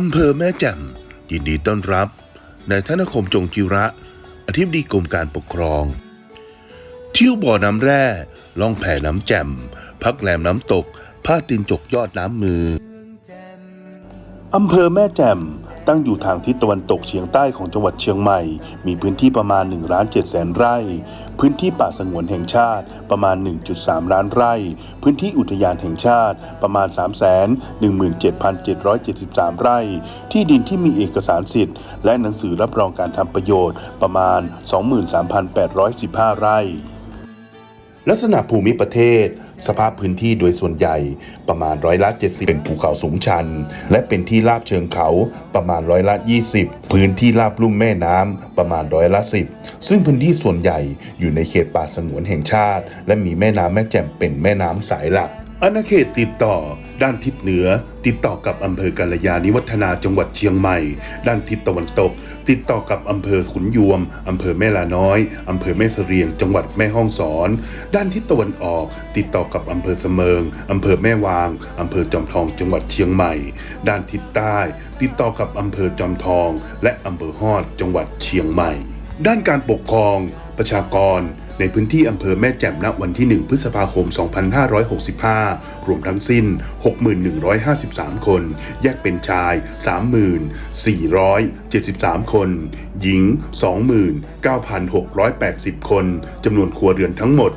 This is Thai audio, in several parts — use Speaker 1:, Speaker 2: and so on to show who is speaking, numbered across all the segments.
Speaker 1: อำเภอแม่แจ่มยินดีต้อนรับนายธนคมจงจิระ อธิบดีกรมการปกครอง เที่ยวบ่อน้ำแร่ล่องแผ่น้ำแจ่มพักแรมน้ำตกผ้าตินจกยอดน้ำมืออำเภอแม่แจ่ม ตั้งอยู่ทางทิศตะวันตกเฉียงใต้ของจังหวัดเชียงใหม่ มีพื้นที่ประมาณ1ล้าน7แสนไร่ พื้นที่ป่าสงวนแห่งชาติประมาณ 1.3 ล้านไร่ พื้นที่อุทยานแห่งชาติประมาณ 3 1 7 7 7 3 ไร่ ที่ดินที่มีเอกสารสิทธิ์ และหนังสือรับรองการทำประโยชน์ประมาณ 23,815 ไร่ ลักษณะภูมิประเทศ สภาพพื้นที่โดยส่วนใหญ่ประมาณร้อยละ 70 เป็นภูเขาสูงชัน และเป็นที่ราบเชิงเขาประมาณร้อยละ 20 พื้นที่ราบลุ่มแม่น้ำประมาณร้อยละ 10 ซึ่งพื้นที่ส่วนใหญ่อยู่ในเขตป่าสงวนแห่งชาติ และมีแม่น้ำแม่แจ่มเป็นแม่น้ำสายหลักอาณาเขตติดต่อ ด้านทิศเหนือ ติดต่อกับอำเภอกาลยานิวัฒนาจังหวัดเชียงใหม่ ด้านทิศตะวันตก ติดต่อกับอำเภอขุนยวมอำเภอแม่ลาน้อยอำเภอแม่เสรียง จังหวัดแม่ฮ่องสอน ด้านทิศตะวันออก ติดต่อกับอำเภอเสมิงอำเภอแม่วางอำเภอจอมทองจังหวัดเชียงใหม่ ด้านทิศใต้ ติดต่อกับอำเภอจอมทอง และอำเภอฮอดจังหวัดเชียงใหม่ ด้านการปกครอง ประชากร ในพื้นที่อำเภอแม่แจ่มณวันที่ 1 พฤษภาคม 2565 รวมทั้งสิ้น 6153 คน แยกเป็นชาย 3473 คน หญิง 29,680 คน จำนวนครัวเรือนทั้งหมด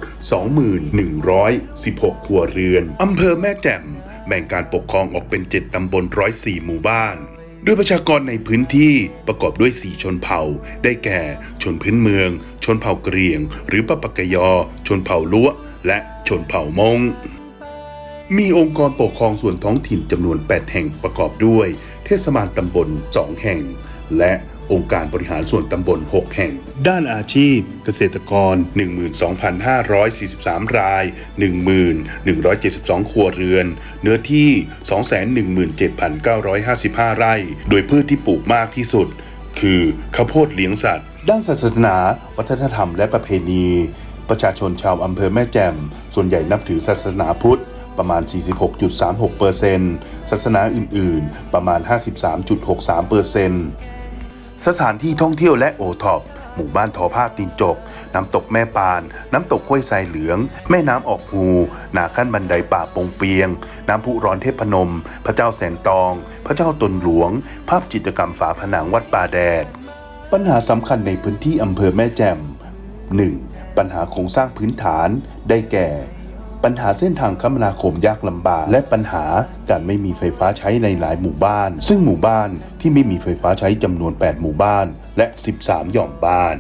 Speaker 1: 2,116 ครัวเรือนอำเภอแม่แจ่มแบ่งการปกครองออกเป็น 7 ตำบล 104 หมู่บ้าน ด้วยประชากรในพื้นที่ประกอบด้วย 4 ชนเผ่า ได้แก่ ชนพื้นเมือง ชนเผ่ากะเหรี่ยง หรือปะปะกยอ ชนเผ่าล้วและชนเผ่ามงมีองค์กรปกครองส่วนท้องถิ่นจำนวน 8 แห่งประกอบด้วย เทศบาลตำบล 2 แห่ง และองค์การบริหารส่วนตำบล 6 แห่ง ด้านอาชีพ เกษตรกร 12,543 ราย 1,172 ครัวเรือน เนื้อที่ 217,955 ไร่ โดยพืชที่ปลูกมากที่สุด คือข้าวโพดเลี้ยงสัตว์ ด้านศาสนา วัฒนธรรมและประเพณี ประชาชนชาวอำเภอแม่แจ่ม ส่วนใหญ่นับถือศาสนาพุทธประมาณ 46.36%ศาสนาอื่น ๆ ประมาณ 53.63%สถานที่ท่องเที่ยวและโอท็อป หมู่บ้านทอผ้าตีนจก น้ำตกแม่ปาน น้ำตกห้วยทรายเหลือง แม่น้ำออกหูนาขั้นบันไดป่าปงเปียง น้ำพุร้อนเทพพนม พระเจ้าแสงตอง พระเจ้าตนหลวง ภาพจิตรกรรมฝาผนังวัดป่าแดด ปัญหาสำคัญในพื้นที่อำเภอแม่แจ่ม 1. ปัญหาโครงสร้างพื้นฐานได้แก่ ปัญหาเส้นทางคมนาคมยากลำบาก และปัญหาการไม่มีไฟฟ้าใช้ในหลายหมู่บ้าน ซึ่งหมู่บ้านที่ไม่มีไฟฟ้าใช้จำนวน 8 หมู่บ้าน และ 13 หย่อมบ้าน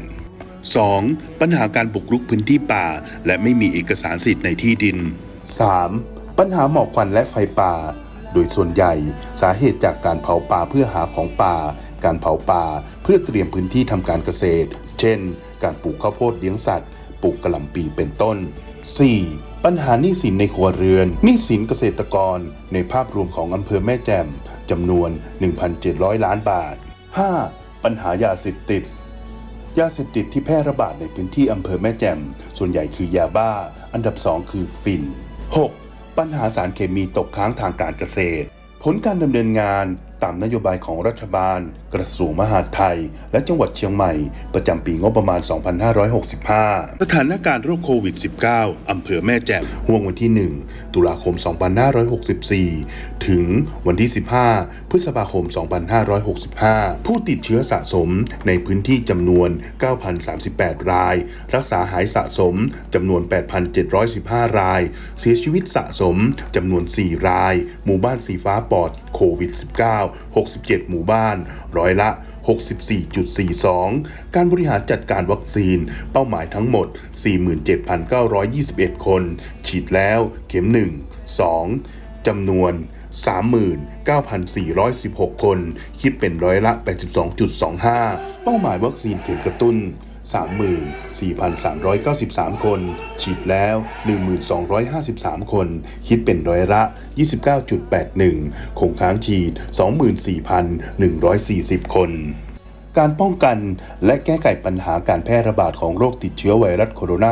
Speaker 1: 2. ปัญหาการบุกรุกพื้นที่ป่า และไม่มีเอกสารสิทธิ์ในที่ดิน 3. ปัญหาหมอกควันและไฟป่า โดยส่วนใหญ่สาเหตุจากการเผาป่าเพื่อหาของป่า การเผาป่าเพื่อเตรียมพื้นที่ทำการเกษตร เช่น การปลูกข้าวโพดเลี้ยงสัตว์ ปลูกกระหล่ำปีเป็นต้น 4. ปัญหาหนี้สินในครัวเรือนหนี้สินเกษตรกร ในภาพรวมของอำเภอแม่แจ่มจำนวน 1,700 ล้านบาท 5. ปัญหายาเสพติด ยาเสพติดที่แพร่ระบาดในพื้นที่อำเภอแม่แจ่มส่วนใหญ่คือยาบ้า อันดับ 2 คือฝิ่น 6. ปัญหาสารเคมีตกค้างทางการเกษตร ผลการดำเนินงาน ตามนโยบายของรัฐบาล กระทรวงมหาดไทย และจังหวัดเชียงใหม่ ประจำปีงบประมาณ 2565 สถานการณ์โรคโควิด -19 อำเภอแม่แจ่มห่วงวันที่ 1 ตุลาคม 2564 ถึงวันที่ 15 พฤษภาคม 2565 ผู้ติดเชื้อสะสมในพื้นที่จำนวน 9,038 ราย รักษาหายสะสมจำนวน 8,715 ราย เสียชีวิตสะสมจำนวน 4 ราย หมู่บ้านสีฟ้าปลอดโควิด -19 67 หมู่บ้าน ร้อยละ 64.42 การบริหารจัดการวัคซีน เป้าหมายทั้งหมด 47,921 คน ฉีดแล้วเข็ม 1 2 จำนวน 39,416 คน คิดเป็นร้อยละ 82.25 เป้าหมายวัคซีนเข็มกระตุ้น 34,393 คน ฉีดแล้ว 1,253 คน คิดเป็นร้อยละ 29.81 คงค้างฉีด 24,140 คนการป้องกันและแก้ไขปัญหาการแพร่ระบาดของโรคติดเชื้อไวรัสโคโรน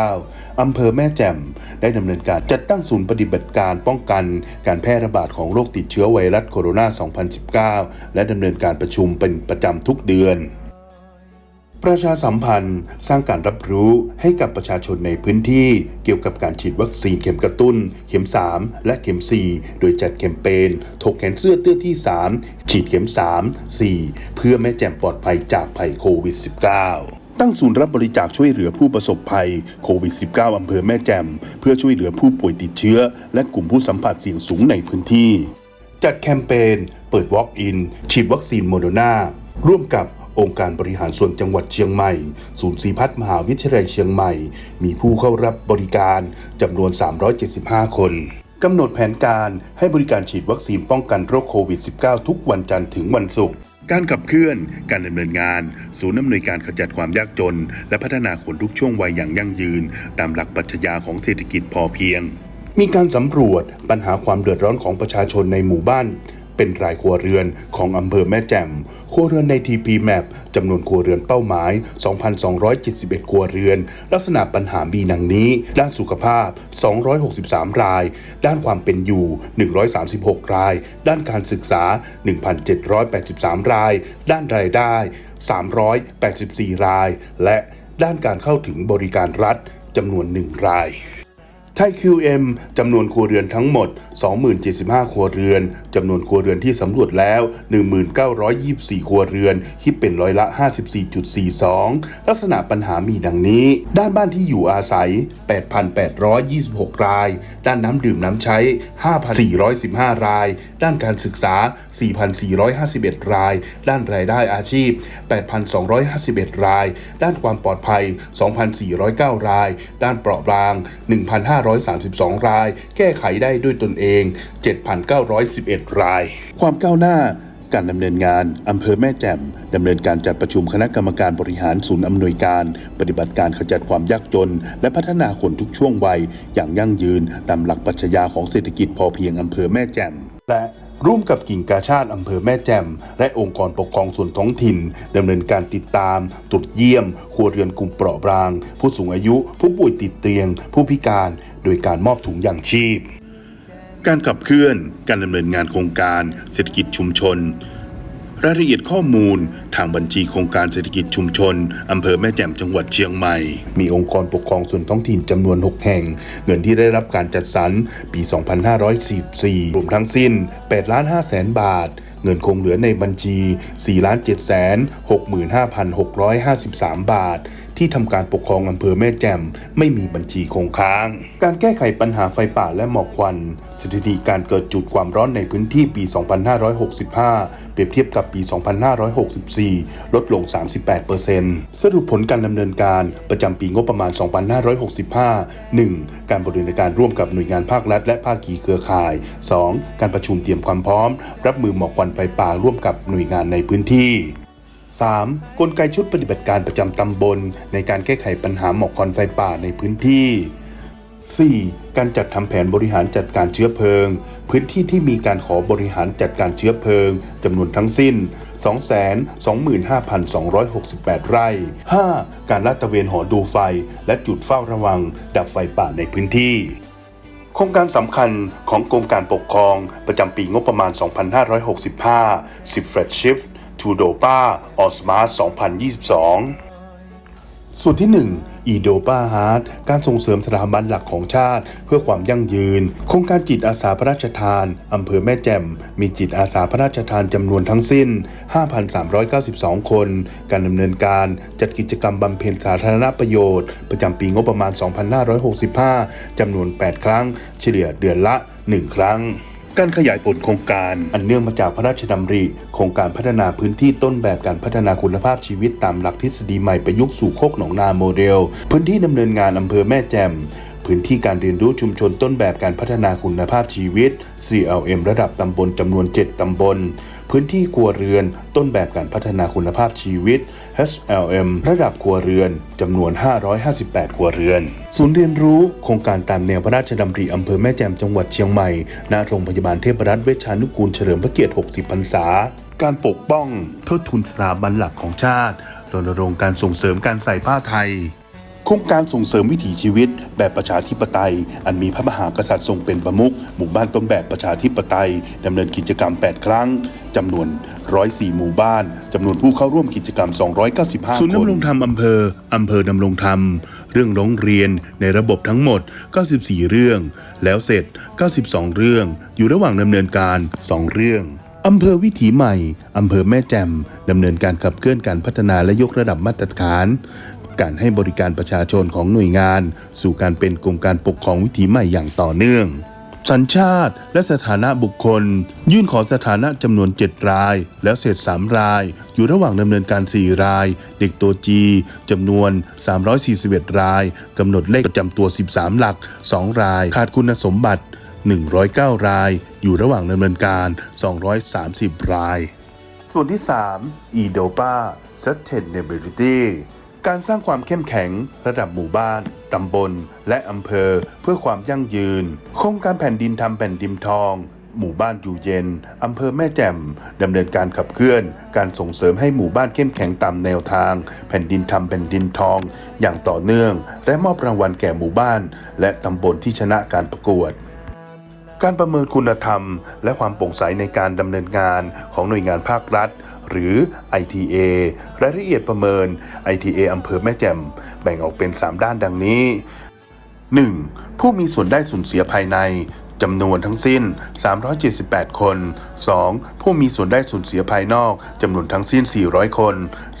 Speaker 1: า 2019 อำเภอแม่แจ่มได้ดำเนินการจัดตั้งศูนย์ปฏิบัติการป้องกันการแพร่ระบาดของโรคติดเชื้อไวรัสโคโรนา 2019 และดำเนินการประชุมเป็นประจำทุกเดือน ประชาสัมพันธ์ สร้างการรับรู้ให้กับประชาชนในพื้นที่ เกี่ยวกับการฉีดวัคซีนเข็มกระตุ้น เข็ม 3 และเข็ม 4 โดยจัดแคมเปญถกแขนเสื้อเตื้อที่ 3 ฉีดเข็ม 3 4 เพื่อแม่แจ่มปลอดภัยจากภัยโควิด -19 ตั้งศูนย์รับบริจาคช่วยเหลือผู้ประสบภัยโควิด -19 อำเภอแม่แจ่มเพื่อช่วยเหลือผู้ป่วยติดเชื้อ และกลุ่มผู้สัมผัสเสี่ยงสูงในพื้นที่ จัดแคมเปญเปิด Walk-in ฉีดวัคซีนโมโดนาร่วมกับ องค์การบริหารส่วนจังหวัดเชียงใหม่ ศูนย์ศรีพัฒน์มหาวิทยาลัยเชียงใหม่ มีผู้เข้ารับบริการจำนวน 375 คนกำหนดแผนการให้บริการฉีดวัคซีนป้องกันโรคโควิด -19 ทุกวันจันทร์ถึงวันศุกร์การขับเคลื่อน การดำเนินงาน ศูนย์อำนวยการขจัดความยากจน และพัฒนาคนทุกช่วงวัยอย่างยั่งยืน ตามหลักปรัชญาของเศรษฐกิจพอเพียง มีการสำรวจปัญหาความเดือดร้อนของประชาชนในหมู่บ้าน เป็นรายครัวเรือนของอำเภอแม่แจ่มครัวเรือนใน TP Map จำนวนครัวเรือนเป้าหมาย 2,271 ครัวเรือน ลักษณะปัญหามีดังนี้ ด้านสุขภาพ 263 ราย ด้านความเป็นอยู่ 136 ราย ด้านการศึกษา 1,783 ราย ด้านรายได้ 384 ราย และด้านการเข้าถึงบริการรัฐจำนวน 1 ราย ไทย QM จำนวนครัวเรือนทั้งหมด2075 ครัวเรือน จำนวนครัวเรือนที่สำรวจแล้ว 1924 ครัวเรือน คิดเป็นร้อยละ 54.42 ลักษณะปัญหามีดังนี้ ด้านบ้านที่อยู่อาศัย 8,826 ราย ด้านน้ำดื่มน้ำใช้ 5,415 ราย ด้านการศึกษา 4,451 ราย ด้านรายได้อาชีพ 8,251 ราย ด้านความปลอดภัย 2,409 ราย ด้านเปราะบาง 1,500 1,532 ราย แก้ไขได้ด้วยตนเอง 7,911 ราย ความก้าวหน้าการดำเนินงานอำเภอแม่แจ่มดำเนินการจัดประชุมคณะกรรมการบริหารศูนย์อำนวยการ ปฏิบัติการขจัดความยากจน และพัฒนาคนทุกช่วงวัย อย่างยั่งยืนตามหลักปรัชญาของเศรษฐกิจพอเพียงอำเภอแม่แจ่มและ ร่วมกับกิ่งกาชาติอำเภอแม่แจ่มและองค์กรปกครองส่วนท้องถิ่นดำเนินการติดตาม ตรวจเยี่ยม ครัวเรือนกลุ่มเปราะบาง ผู้สูงอายุ ผู้ป่วยติดเตียง ผู้พิการ โดยการมอบถุงยางชีพ การขับเคลื่อน การดำเนินงานโครงการ เศรษฐกิจชุมชน รายละเอียดข้อมูล ทางบัญชีโครงการเศรษฐกิจชุมชน อำเภอแม่แจ่มจังหวัดเชียงใหม่ มีองค์กรปกครองส่วนท้องถิ่นจำนวน 6 แห่ง เงินที่ได้รับการจัดสรรปี 2544รวมทั้งสิ้น8ล้าน5แสนบาท เงินคงเหลือในบัญชี 4,765,653 บาท ที่ทำการปกครองอำเภอแม่แจ่มไม่มีบัญชีคงค้าง การแก้ไขปัญหาไฟป่าและหมอกควัน สถิติการเกิดจุดความร้อนในพื้นที่ปี 2565 เปรียบเทียบกับปี 2564 ลดลง 38%สรุปผลการดำเนินการประจำปีงบประมาณ 2565 1. การบริหารการร่วมกับหน่วยงานภาครัฐและภาคีเครือข่าย 2. การประชุมเตรียมความพร้อม รับมือหมอกควันไฟป่าร่วมกับหน่วยงานในพื้นที่ 3. กลไกชุดปฏิบัติการประจำตำบล ในการแก้ไขปัญหาหมอกควันไฟป่าในพื้นที่ 4. การจัดทำแผนบริหารจัดการเชื้อเพลิง พื้นที่ที่มีการขอบริหารจัดการเชื้อเพลิงจำนวนทั้งสิ้น 225,268 ไร่ 5. การลาดตระเวนหอดูไฟ และจุดเฝ้าระวัง ดับไฟป่าในพื้นที่โครงการสำคัญของกรมการปกครองประจำปีงบประมาณ 2565 10 f r e d Shift to DOPA o s m a 2022ส่วนที่1 e d o p a Heart การส่งเสริมสถาบันหลักของชาติ เพื่อความยั่งยืน โครงการจิตอาสาพระราชทาน อำเภอแม่แจ่ม มีจิตอาสาพระราชทานจำนวนทั้งสิ้น 5,392 คน การดำเนินการจัดกิจกรรมบำเพ็ญสาธารณประโยชน์ ประจำปีงบประมาณ 2565 จำนวน 8 ครั้ง เฉลี่ยเดือนละ 1 ครั้ง การขยายผลโครงการ อันเนื่องมาจากพระราชดำริ โครงการพัฒนาพื้นที่ต้นแบบการพัฒนาคุณภาพชีวิตตามหลักทฤษฎีใหม่ประยุกต์สู่โคกหนองนาโมเดล พื้นที่ดำเนินงานอำเภอแม่แจ่มพื้นที่การเรียนรู้ชุมชนต้นแบบการพัฒนาคุณภาพชีวิต CLM ระดับตำบลจำนวน 7 ตำบล พื้นที่ครัวเรือน ต้นแบบการพัฒนาคุณภาพชีวิต HLM ระดับครัวเรือนจำนวน 558 ครัวเรือน ศูนย์เรียนรู้โครงการตามแนวพระราชดำริอำเภอแม่แจ่มจังหวัดเชียงใหม่ ณ โรงพยาบาลเทพรัตน์เวชชานุกูลเฉลิมพระเกียรติ 60 พรรษา การปกป้องเทิดทุนสถาบันหลักของชาติรณรงค์การส่งเสริมการใส่ผ้าไทย โครงการส่งเสริมวิถีชีวิตแบบประชาธิปไตย อันมีพระมหากษัตริย์ทรงเป็นประมุขหมู่บ้านต้นแบบประชาธิปไตยดำเนินกิจกรรม 8 ครั้งจำนวน 104 หมู่บ้านจำนวนผู้เข้าร่วมกิจกรรม 295 คน ศูนย์ดำรงธรรมอำเภออำเภอดำรงธรรม เรื่องร้องเรียนในระบบทั้งหมด 94 เรื่อง แล้วเสร็จ 92 เรื่อง อยู่ระหว่างดำเนินการ 2 เรื่องอำเภอวิถีใหม่ อำเภอแม่แจ่มดำเนินการขับเคลื่อนการพัฒนาและยกระดับมาตรฐาน การให้บริการประชาชนของหน่วยงาน สู่การเป็นกรมการปกครองวิถีใหม่อย่างต่อเนื่อง สัญชาติและสถานะบุคคล ยื่นขอสถานะจำนวน 7 ราย แล้วเสร็จ 3 ราย อยู่ระหว่างดำเนินการ 4 ราย เด็กตัวจีจำนวน 341 รายกำหนดเลขประจำตัว 13 หลัก 2 ราย ขาดคุณสมบัติ 109 ราย อยู่ระหว่างดำเนินการ 230 ราย ส่วนที่ 3 EDOPA Sustainability การสร้างความเข้มแข็ง ระดับหมู่บ้าน ตำบล และอำเภอเพื่อความยั่งยืน โครงการแผ่นดินทำแผ่นดินทอง หมู่บ้านอยู่เย็น อำเภอแม่แจ่มดำเนินการขับเคลื่อน การส่งเสริมให้หมู่บ้านเข้มแข็งตามแนวทาง แผ่นดินทำแผ่นดินทอง อย่างต่อเนื่อง และมอบรางวัลแก่หมู่บ้าน และตำบลที่ชนะการประกวด การประเมินคุณธรรม และความโปร่งใสในการดำเนินงานของหน่วยงานภาครัฐ หรือ ITA รายละเอียดประเมิน ITA อำเภอแม่แจ่มแบ่งออกเป็น 3 ด้านดังนี้ 1. ผู้มีส่วนได้ส่วนเสียภายใน จำนวนทั้งสิ้น 378 คน 2. ผู้มีส่วนได้ส่วนเสียภายนอกจำนวนทั้งสิ้น 400 คน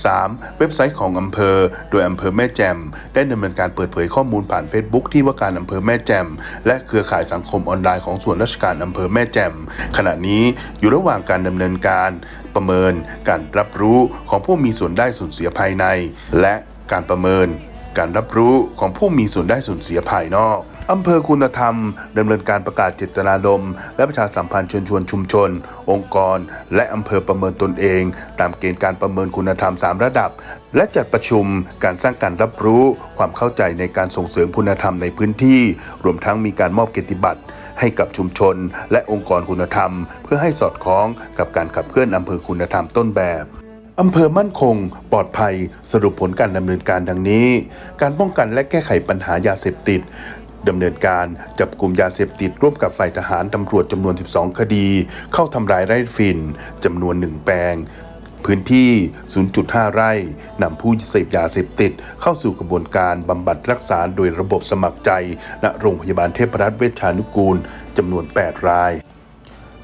Speaker 1: 3. เว็บไซต์ของอำเภอ โดยอำเภอแม่แจ่มได้ดำเนินการเปิดเผยข้อมูลผ่าน Facebook ที่ว่าการอำเภอแม่แจ่มและเครือข่ายสังคมออนไลน์ของส่วนราชการอำเภอแม่แจ่มขณะนี้อยู่ระหว่างการดำเนินการประเมินการรับรู้ของผู้มีส่วนได้ส่วนเสียภายใน และการประเมิน การรับรู้ของผู้มีส่วนได้ส่วนเสียภายนอกอำเภอคุณธรรมดำเนินการประกาศเจตนารมณ์และประชาสัมพันธ์เชิญชวนชุมชน องค์กร และอำเภอประเมินตนเอง ตามเกณฑ์การประเมินคุณธรรม 3 ระดับ และจัดประชุมการสร้างการรับรู้ความเข้าใจในการส่งเสริมคุณธรรมในพื้นที่ รวมทั้งมีการมอบเกียรติบัตรให้กับชุมชน และองค์กรคุณธรรม เพื่อให้สอดคล้องกับการขับเคลื่อนอำเภอคุณธรรมต้นแบบ อำเภอมั่นคง ปลอดภัย สรุปผลการดำเนินการดังนี้ การป้องกันและแก้ไขปัญหายาเสพติดดำเนินการจับกลุ่มยาเสพติดร่วมกับฝ่ายทหารตำรวจจำนวน 12 คดี เข้าทำลายไร่ฝิ่นจำนวน1แปลง พื้นที่ 0.5 ไร่นำผู้เสพยาเสพติด เข้าสู่กระบวนการบำบัดรักษาโดยระบบสมัครใจณโรงพยาบาลเทพรัตน์เวชชานุกูลจำนวน 8 ราย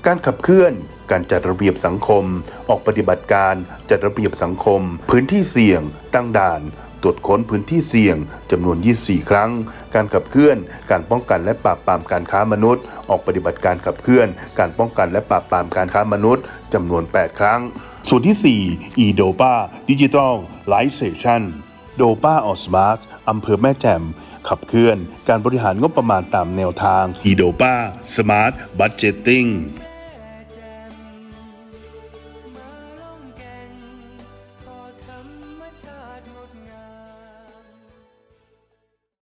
Speaker 1: การขับเคลื่อน การจัดระเบียบสังคม ออกปฏิบัติการจัดระเบียบสังคม พื้นที่เสี่ยง ตั้งด่าน ตรวจค้นพื้นที่เสี่ยงจำนวน 24 ครั้ง การขับเคลื่อน การป้องกันและปราบปรามการค้ามนุษย์ ออกปฏิบัติการขับเคลื่อน การป้องกันและปราบปรามการค้ามนุษย์จำนวน 8 ครั้ง ส่วนที่ 4 e-dopa Digital Lightization โดป้าออสมาร์ทอำเภอแม่แจ่มขับเคลื่อน การบริหารงบประมาณตามแนวทาง e d o p a Smart Budgeting